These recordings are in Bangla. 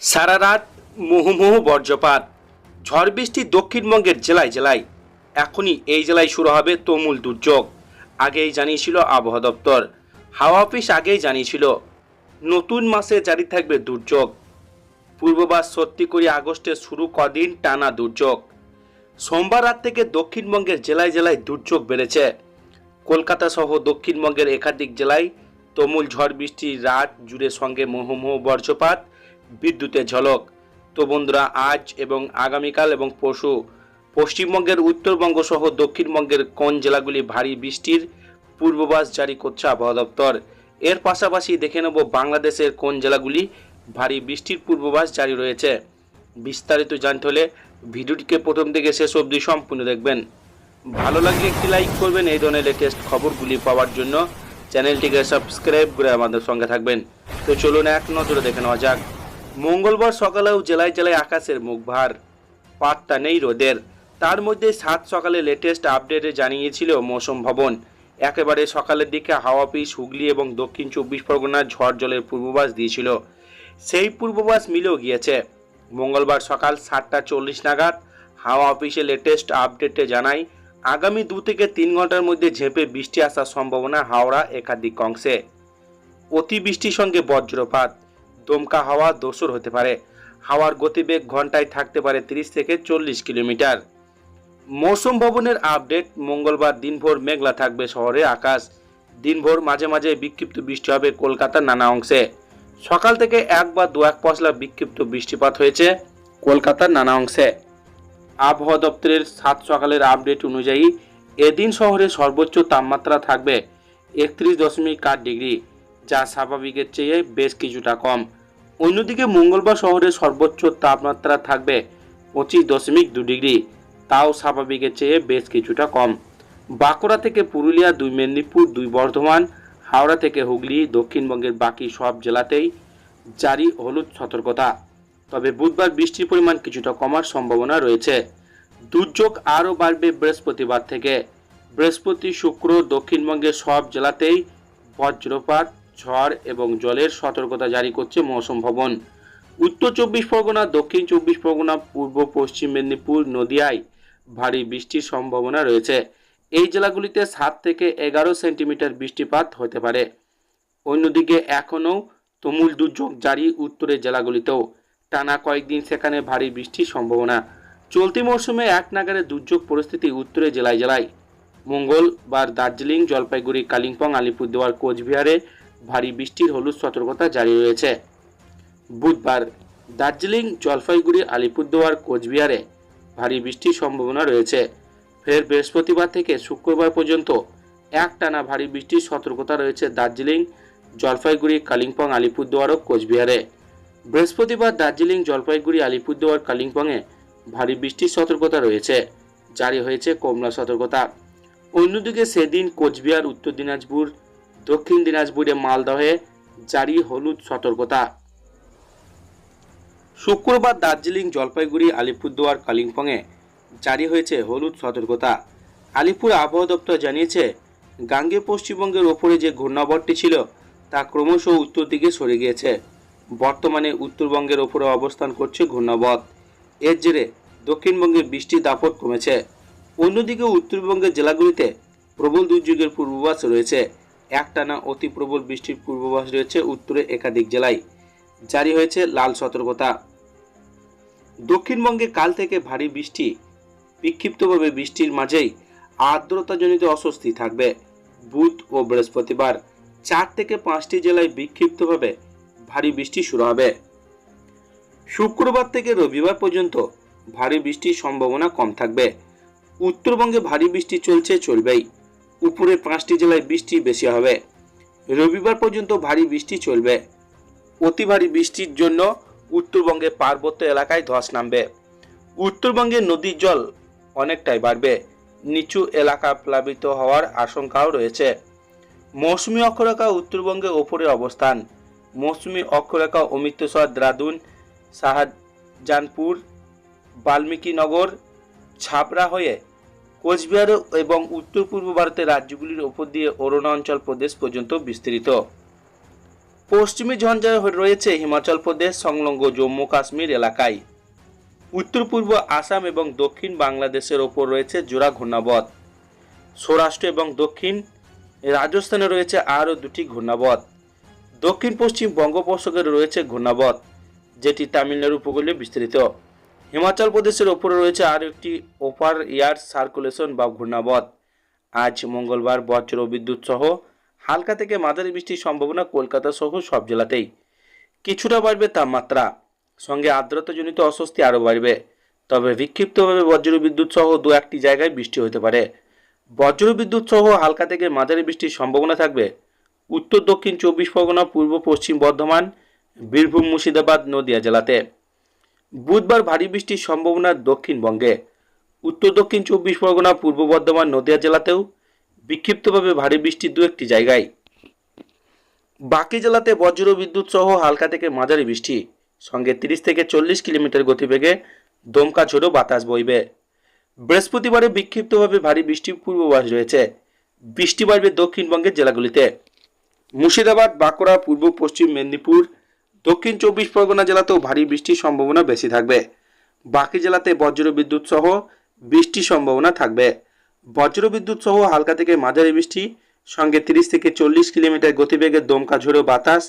সারা রাত মুহুমুহু বজ্রপাত। ঝড় বৃষ্টি দক্ষিণবঙ্গের জেলায় জেলায়। এখনই এই জেলায় শুরু হবে তুমুল দুর্যোগ। আগেই জানিয়েছিল আবহাওয়া দপ্তর। হাওয়া অফিস আগেই জানিয়েছিল, নতুন মাসে জারি থাকবে দুর্যোগ। পূর্ববাস সত্যি করে আগস্টে শুরু কদিন টানা দুর্যোগ। সোমবার রাত থেকে দক্ষিণবঙ্গের জেলায় জেলায় দুর্যোগ বেড়েছে। কলকাতা সহ দক্ষিণবঙ্গের একাধিক জেলায় তুমুল ঝড় বৃষ্টির রাত জুড়ে সঙ্গে মুহুমুহু বজ্রপাত। বিদ্যুতের ঝলক। তো বন্ধুরা, আজ এবং আগামীকাল এবং পরশু পশ্চিমবঙ্গের উত্তরবঙ্গ সহ দক্ষিণবঙ্গের কোন জেলাগুলি ভারী বৃষ্টির পূর্বাভাস জারি করছে আবহাওয়া দপ্তর? এর পাশাপাশি দেখে নেব বাংলাদেশের কোন জেলাগুলি ভারী বৃষ্টির পূর্বাভাস জারি রয়েছে। বিস্তারিত জানতে হলে ভিডিওটিকে প্রথম থেকে শেষ অবধি সম্পূর্ণ দেখবেন। ভালো লাগলে একটি লাইক করবেন, এই ধরনের লেটেস্ট খবরগুলি পাওয়ার জন্য চ্যানেলটিকে সাবস্ক্রাইব করে আমাদের সঙ্গে থাকবেন। তো চলুন এক নজরে দেখে নেওয়া যাক। মঙ্গলবার সকালেও জেলায় জেলায় আকাশের মুখ ভার পাত্তা নেই রোদের। তার মধ্যে সাত সকালে লেটেস্ট আপডেটে জানিয়েছিল মৌসুম ভবন। একেবারে সকালের দিকে হাওয়া অফিস হুগলি এবং দক্ষিণ চব্বিশ পরগনার ঝড় জলের পূর্বাভাস দিয়েছিল। সেই পূর্বাভাস মিলেও গিয়েছে। মঙ্গলবার সকাল সাতটা চল্লিশ নাগাদ হাওয়া অফিসে লেটেস্ট আপডেটে জানায়, আগামী দু থেকে তিন ঘণ্টার মধ্যে ঝেঁপে বৃষ্টি আসার সম্ভাবনা হাওড়া একাধিক অংশে। অতিবৃষ্টির সঙ্গে বজ্রপাত। দমকা হাওয়া দোসর হতে পারে। হাওয়ার গতিবেগ ঘন্টায় থাকতে পারে তিরিশ থেকে চল্লিশ কিলোমিটার। মৌসুম ভবনের আপডেট, মঙ্গলবার দিনভর মেঘলা থাকবে শহরে আকাশ। দিনভর মাঝে মাঝে বিক্ষিপ্ত বৃষ্টি হবে কলকাতার নানা অংশে। সকাল থেকে এক বা দু এক পশলা বিক্ষিপ্ত বৃষ্টিপাত হয়েছে কলকাতার নানা অংশে। আবহাওয়া দপ্তরের সাত সকালের আপডেট অনুযায়ী এদিন শহরে সর্বোচ্চ তাপমাত্রা থাকবে একত্রিশ দশমিক আট ডিগ্রি, যা স্বাভাবিকের চেয়ে বেশ কিছুটা কম। অন্যদিকে মঙ্গলবার শহরে সর্বোচ্চ তাপমাত্রা থাকবে পঁচিশ দশমিক দু ডিগ্রি। তাও স্বাভাবিকের চেয়ে বেশ কিছুটা কম। বাঁকুড়া থেকে পুরুলিয়া, দুই মেদিনীপুর, দুই বর্ধমান, হাওড়া থেকে হুগলি, দক্ষিণবঙ্গের বাকি সব জেলাতেই জারি হলুদ সতর্কতা। তবে বুধবার বৃষ্টির পরিমাণ কিছুটা কমার সম্ভাবনা রয়েছে। দুর্যোগ আরও বাড়বে বৃহস্পতিবার থেকে। বৃহস্পতি, শুক্র, দক্ষিণবঙ্গের সব জেলাতেই বজ্রপাত ঝড় এবং জলের সতর্কতা জারি করছে মৌসুম ভবন। উত্তর চব্বিশ পরগনা, দক্ষিণ চব্বিশ পরগনা, পূর্ব পশ্চিম মেদিনীপুর, নদিয়ায় ভারী বৃষ্টির সম্ভাবনা রয়েছে। এই জেলাগুলিতে সাত থেকে এগারো সেন্টিমিটার বৃষ্টিপাত হতে পারে। অন্যদিকে এখনও তুমুল দুর্যোগ জারি উত্তরের জেলাগুলিতেও। টানা কয়েকদিন সেখানে ভারী বৃষ্টির সম্ভাবনা। চলতি মৌসুমে এক নাগারে দুর্যোগ পরিস্থিতি উত্তরের জেলায় জেলায়। মঙ্গলবার দার্জিলিং, জলপাইগুড়ি, কালিম্পং, আলিপুরদুয়ার, কোচবিহারে ভারী বৃষ্টির হলুদ সতর্কতা জারি রয়েছে। বুধবার দার্জিলিং, জলপাইগুড়ি, আলিপুরদুয়ার, কোচবিহারে ভারী বৃষ্টির সম্ভাবনা রয়েছে। ফের বৃহস্পতিবার থেকে শুক্রবার পর্যন্ত এক টানা ভারী বৃষ্টির সতর্কতা রয়েছে দার্জিলিং, জলপাইগুড়ি, কালিম্পং, আলিপুরদুয়ার ও কোচবিহারে। বৃহস্পতিবার দার্জিলিং, জলপাইগুড়ি, আলিপুরদুয়ার, কালিম্পংয়ে ভারী বৃষ্টির সতর্কতা রয়েছে। জারি হয়েছে কমলা সতর্কতা। অন্যদিকে সেদিন কোচবিহার, উত্তর দিনাজপুর দক্ষিণ দিনাজপুরে মালদহে জারি হলুদ সতর্কতা। শুক্রবার দার্জিলিং জলপাইগুড়ি, আলিপুরদুয়ার, কালিম্পংয়ে জারি হয়েছে হলুদ সতর্কতা। আলিপুর আবহাওয়া দপ্তর জানিয়েছে গাঙ্গে পশ্চিমবঙ্গের ওপরে যে ঘূর্ণাবর্তটি ছিল, তা ক্রমশ উত্তর দিকে সরে গিয়েছে। বর্তমানে উত্তরবঙ্গের ওপরে অবস্থান করছে ঘূর্ণাবর্ত। এর জেরে দক্ষিণবঙ্গে বৃষ্টির দাপট কমেছে। অন্যদিকে উত্তরবঙ্গের জেলাগুলিতে প্রবল দুর্যোগের পূর্বাভাস রয়েছে। একটানা অতি প্রবল বৃষ্টির পূর্বাভাস রয়েছে উত্তরে একাধিক জেলায়। জারি হয়েছে লাল সতর্কতা। দক্ষিণবঙ্গে কাল থেকে ভারী বৃষ্টি। বিক্ষিপ্তভাবে বৃষ্টির মাঝেই আর্দ্রতাজনিত অস্বস্তি থাকবে। বুধ ও বৃহস্পতিবার চার থেকে পাঁচটি জেলায় বিক্ষিপ্তভাবে ভারী বৃষ্টি শুরু হবে। শুক্রবার থেকে রবিবার পর্যন্ত ভারী বৃষ্টির সম্ভাবনা কম থাকবে। উত্তরবঙ্গে ভারী বৃষ্টি চলছে, চলবেই। উপরে পাঁচটি জেলায় বৃষ্টি বেশি হবে। রবিবার পর্যন্ত ভারী বৃষ্টি চলবে। অতি ভারী বৃষ্টির জন্য উত্তরবঙ্গে পার্বত্য এলাকায় ধস নামবে। উত্তরবঙ্গে নদীর জল অনেকটাই বাড়বে। নিচু এলাকা প্লাবিত হওয়ার আশঙ্কাও রয়েছে। মৌসুমী অক্ষরেখা উত্তরবঙ্গে ওপরে অবস্থান। মৌসুমী অক্ষরেখা অমৃতসর, দ্রাদুন, শাহজাহানপুর, বাল্মীকিনগর ছাপড়া হয়ে কোচবিহার এবং উত্তর পূর্ব ভারতের রাজ্যগুলির ওপর দিয়ে অরুণাচল প্রদেশ পর্যন্ত বিস্তৃত। পশ্চিমী ঝঞ্ঝায় রয়েছে হিমাচল প্রদেশ সংলগ্ন জম্মু কাশ্মীর এলাকায়। উত্তর পূর্ব আসাম এবং দক্ষিণ বাংলাদেশের ওপর রয়েছে জোড়া ঘূর্ণাবধ সৌরাষ্ট্র এবং দক্ষিণ রাজস্থানে রয়েছে আরও দুটি ঘূর্ণাবধ দক্ষিণ পশ্চিম বঙ্গোপসাগরে রয়েছে ঘূর্ণাবধ যেটি তামিলনাড়ু উপকূলে বিস্তৃত। হিমাচল প্রদেশের ওপরে রয়েছে আরও একটি ওপার এয়ার সার্কুলেশন বা ঘূর্ণাবধ আজ মঙ্গলবার বজ্র বিদ্যুৎ সহ হালকা থেকে মাঝারি বৃষ্টির সম্ভাবনা কলকাতা সহ সব জেলাতেই। কিছুটা বাড়বে তাপমাত্রা। সঙ্গে আর্দ্রতাজনিত অস্বস্তি আরও বাড়বে। তবে বিক্ষিপ্তভাবে বজ্র বিদ্যুৎ সহ দু একটি জায়গায় বৃষ্টি হতে পারে। বজ্র বিদ্যুৎ সহ হালকা থেকে মাঝারি বৃষ্টির সম্ভাবনা থাকবে। উত্তর দক্ষিণ চব্বিশ পরগনা, পূর্ব পশ্চিম বর্ধমান, বীরভূম, মুর্শিদাবাদ, নদিয়া জেলাতে। বুধবার ভারী বৃষ্টির সম্ভাবনা দক্ষিণবঙ্গে। উত্তর, দক্ষিণ চব্বিশ পরগনা, পূর্ব বর্ধমান, নদিয়া জেলাতেও বিক্ষিপ্তভাবে ভারী বৃষ্টি দু একটি জায়গায়। বাকি জেলাতে বজ্র বিদ্যুৎ সহ হালকা থেকে মাঝারি বৃষ্টি। সঙ্গে তিরিশ থেকে চল্লিশ কিলোমিটার গতিবেগে দমকা ঝোড়ো বাতাস বইবে। বৃহস্পতিবারে বিক্ষিপ্তভাবে ভারী বৃষ্টির পূর্বাভাস রয়েছে। বৃষ্টি বাড়বে দক্ষিণবঙ্গের জেলাগুলিতে। মুর্শিদাবাদ, বাঁকুড়া, পূর্ব, পশ্চিম মেদিনীপুর দক্ষিণ চব্বিশ পরগনা জেলাতেও ভারী বৃষ্টির সম্ভাবনা বেশি থাকবে। বাকি জেলাতে বজ্র বিদ্যুৎ সহ বৃষ্টির সম্ভাবনা থাকবে। বজ্র বিদ্যুৎ সহ হালকা থেকে মাঝারি বৃষ্টি, সঙ্গে তিরিশ থেকে চল্লিশ কিলোমিটার গতিবেগে দমকা ঝোড়ো বাতাস।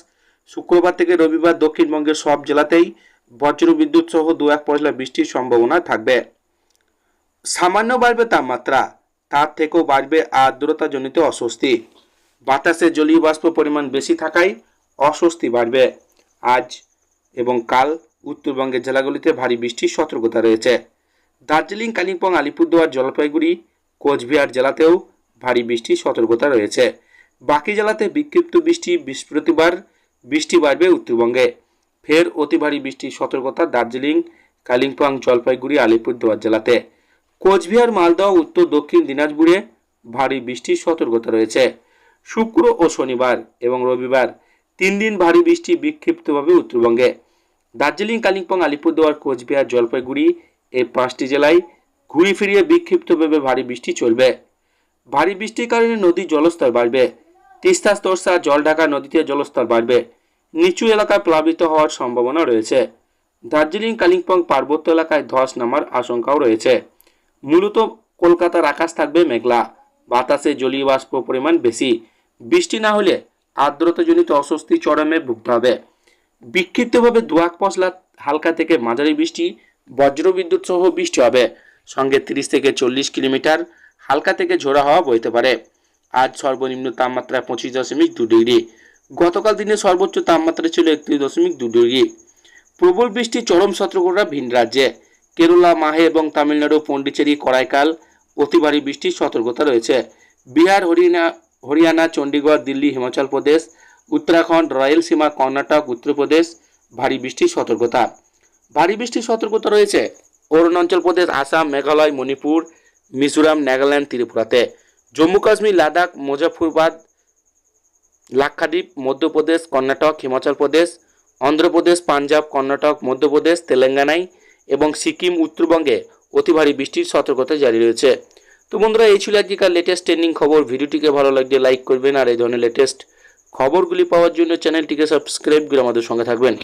শুক্রবার থেকে রবিবার দক্ষিণবঙ্গের সব জেলাতেই বজ্র বিদ্যুৎ সহ দু এক পশলা বৃষ্টির সম্ভাবনা থাকবে। সামান্য বাড়বে তাপমাত্রা, তার থেকেও বাড়বে আর্দ্রতাজনিত অস্বস্তি। বাতাসে জলীয় বাষ্প পরিমাণ বেশি থাকায় অস্বস্তি বাড়বে। আজ এবং কাল উত্তরবঙ্গের জেলাগুলিতে ভারী বৃষ্টির সতর্কতা রয়েছে। দার্জিলিং, কালিম্পং, আলিপুরদুয়ার, জলপাইগুড়ি, কোচবিহার জেলাতেও ভারী বৃষ্টির সতর্কতা রয়েছে। বাকি জেলাতে বিক্ষিপ্ত বৃষ্টি বৃহস্পতিবার, বৃষ্টি বাড়বে উত্তরবঙ্গে। ফের অতি ভারী বৃষ্টির সতর্কতা দার্জিলিং, কালিম্পং, জলপাইগুড়ি, আলিপুরদুয়ার জেলাতে। কোচবিহার মালদহ উত্তর দক্ষিণ দিনাজপুরে ভারী বৃষ্টির সতর্কতা রয়েছে। শুক্র ও শনিবার এবং রবিবার তিন দিন ভারী বৃষ্টি বিক্ষিপ্তভাবে উত্তরবঙ্গে। দার্জিলিং, কালিম্পং, আলিপুরদুয়ার, কোচবিহার, জলপাইগুড়ি এই পাঁচটি জেলায় ঘুরে ফিরিয়ে বিক্ষিপ্তভাবে ভারী বৃষ্টি চলবে। ভারী বৃষ্টির কারণে নদীর জলস্তর বাড়বে। তিস্তা, তোরসা, জলঢাকা নদীতে জলস্তর বাড়বে। নিচু এলাকায় প্লাবিত হওয়ার সম্ভাবনা রয়েছে। দার্জিলিং, কালিম্পং পার্বত্য এলাকায় ধস নামার আশঙ্কাও রয়েছে। মূলত কলকাতার আকাশ থাকবে মেঘলা। বাতাসে জলীয় বাষ্প পরিমাণ বেশি। বৃষ্টি না হলে আর্দ্রতাজনিত অস্বস্তি চরমে ভুগতে হবে। বিক্ষিপ্তভাবে দুয়াক পশলা হালকা থেকে মাঝারি বৃষ্টি, বজ্রবিদ্যুৎ সহ বৃষ্টি হবে। সঙ্গে তিরিশ থেকে চল্লিশ কিলোমিটার হালকা থেকে ঝোড়া হওয়া বইতে পারে। আজ সর্বনিম্ন তাপমাত্রা পঁচিশ দশমিক দু ডিগ্রি। গতকাল দিনে সর্বোচ্চ তাপমাত্রা ছিল একত্রিশ দশমিক দু ডিগ্রি। প্রবল বৃষ্টি চরম সতর্কতা ভিন রাজ্যে। কেরলা, মাহে এবং তামিলনাড়ু, পন্ডিচেরি, করাইকাল অতি বৃষ্টির সতর্কতা রয়েছে। বিহার, হরিয়ানা হরিয়ানা চণ্ডীগড় দিল্লি, হিমাচল প্রদেশ, উত্তরাখণ্ড রায়লসীমা কর্ণাটক উত্তরপ্রদেশ ভারী বৃষ্টির সতর্কতা। ভারী বৃষ্টির সতর্কতা রয়েছে অরুণাচল প্রদেশ, আসাম, মেঘালয়, মণিপুর, মিজোরাম, নাগাল্যান্ড, ত্রিপুরাতে। জম্মু, কাশ্মীর, লাদাখ মুজাফরবাদ লাক্ষাদ্বীপ, মধ্যপ্রদেশ, কর্ণাটক, হিমাচল প্রদেশ, অন্ধ্রপ্রদেশ, পাঞ্জাব, কর্ণাটক, মধ্যপ্রদেশ তেলেঙ্গানায় এবং সিকিম, উত্তরবঙ্গে অতি ভারী বৃষ্টির সতর্কতা জারি রয়েছে। তো বন্ধুরা, এই ছিল আজকেকার লেটেস্ট ট্রেন্ডিং খবর। ভিডিওটিকে ভালো লাগলে লাইক করবেন আর এই ধরনের লেটেস্ট খবরগুলি পাওয়ার জন্য চ্যানেলটিকে সাবস্ক্রাইব করে আমাদের সঙ্গে থাকবেন।